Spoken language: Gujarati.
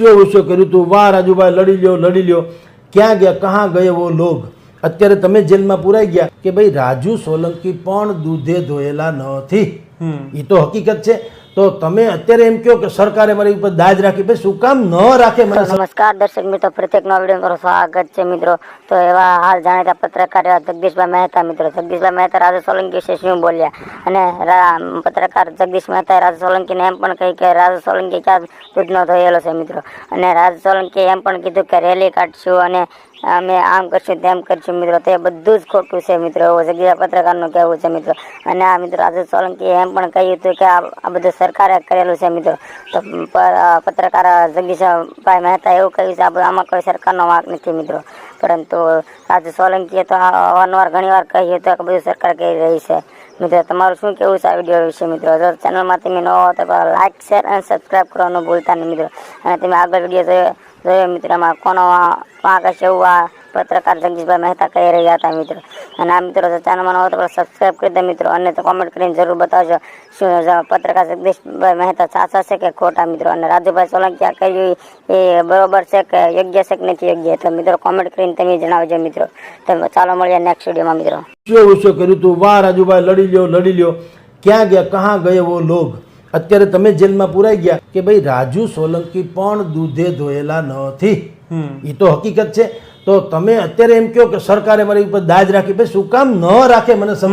શું શું કર્યું તું? વાહ રાજુભાઈ લડી લ્યો લડી લ્યો. ક્યાં ગયા? કહાં ગયો વો લોગ અત્યારે તમે જેલમાં પુરાઈ ગયા કે ભાઈ રાજુ સોલંકી પણ દૂધે ધોયેલા નથી એ તો હકીકત છે. તો તમે અત્યારે એમ કહો કે સરકારે મારી ઉપર દાજ રાખી. ભાઈ, શું કામ ન રાખે નમસ્કાર, દર્શક મિત્રો, પ્રત્યેક નવા વીડિયો સ્વાગત છે મિત્રો. તો એવા હાલ જાણીતા પત્રકાર એવા જગદીશભાઈ મહેતા મિત્રો. જગદીશભાઈ મહેતા રાજુ સોલંકી વિશે શું બોલ્યા? અને પત્રકાર જગદીશ મહેતાએ રાજુ સોલંકીને એમ પણ કહી કે રાજુ સોલંકી ક્યાં દૂધનો થયેલો છે મિત્રો. અને રાજુ સોલંકીએ એમ પણ કીધું કે રેલી કાઢશું અને અમે આમ કરશું, તેમ કરશું મિત્રો. તે બધું જ ખોટું છે મિત્રો. એવું જગ્યા પત્રકારનું કહેવું છે મિત્રો. અને આ મિત્રો રાજુ સોલંકીએ એમ પણ કહ્યું હતું કે આ બધું સરકારે કરેલું છે મિત્રો. તો પત્રકાર જગદીશભાઈ મહેતા એવું કહ્યું છે આમાં કોઈ સરકારનો વાંક નથી મિત્રો. પરંતુ રાજુ સોલંકીએ તો આ અવારનવાર ઘણીવાર કહ્યું હતું કે બધું સરકાર કરી રહી છે. મિત્રો, તમારું શું કેવું છે આ વીડિયો વિશે મિત્રો? જો ચેનલમાં તમે નવો હો તો લાઇક શેર અને સબસ્ક્રાઈબ કરવાનું ભૂલતા નહીં મિત્રો. અને તમે આગળ વીડિયો જોયો મિત્રો કોનો વાંક હશે એવું આ પત્રકાર જગદીશભાઈ મહેતા કહી રહ્યા હતા મિત્રો. અને આ મિત્રો ચેનલમાં નવો તો સબસ્ક્રાઈબ કરી દે મિત્રો, અને તો કોમેન્ટ કરીને જરૂર બતાવજો શું પત્રકાર જગદીશભાઈ મહેતા સાચા છે કે ખોટા મિત્રો? અને રાજુભાઈ સોલંકી આ કહ્યું એ બરોબર છે કે યોગ્ય છે કે નથી યોગ્ય? તો મિત્રો કોમેન્ટ કરીને તમે જણાવજો મિત્રો. તો ચાલો મળીએ નેક્સ્ટ વિડીયોમાં મિત્રો. શું શું કર્યું તું? વાહ રાજુભાઈ, લડી લ્યો લડી લ્યો. ક્યાં ગયા, કહા ગયો વો અત્યારે તમે જેલમાં પુરાઈ ગયા કે ભાઈ રાજુ સોલંકી પણ દૂધે ધોયેલા નથી એ તો હકીકત છે. તો તમે અત્યારે એમ કહો કે સરકારે મારી ઉપર દાજ રાખી. ભાઈ શું કામ ન રાખે મને સમજ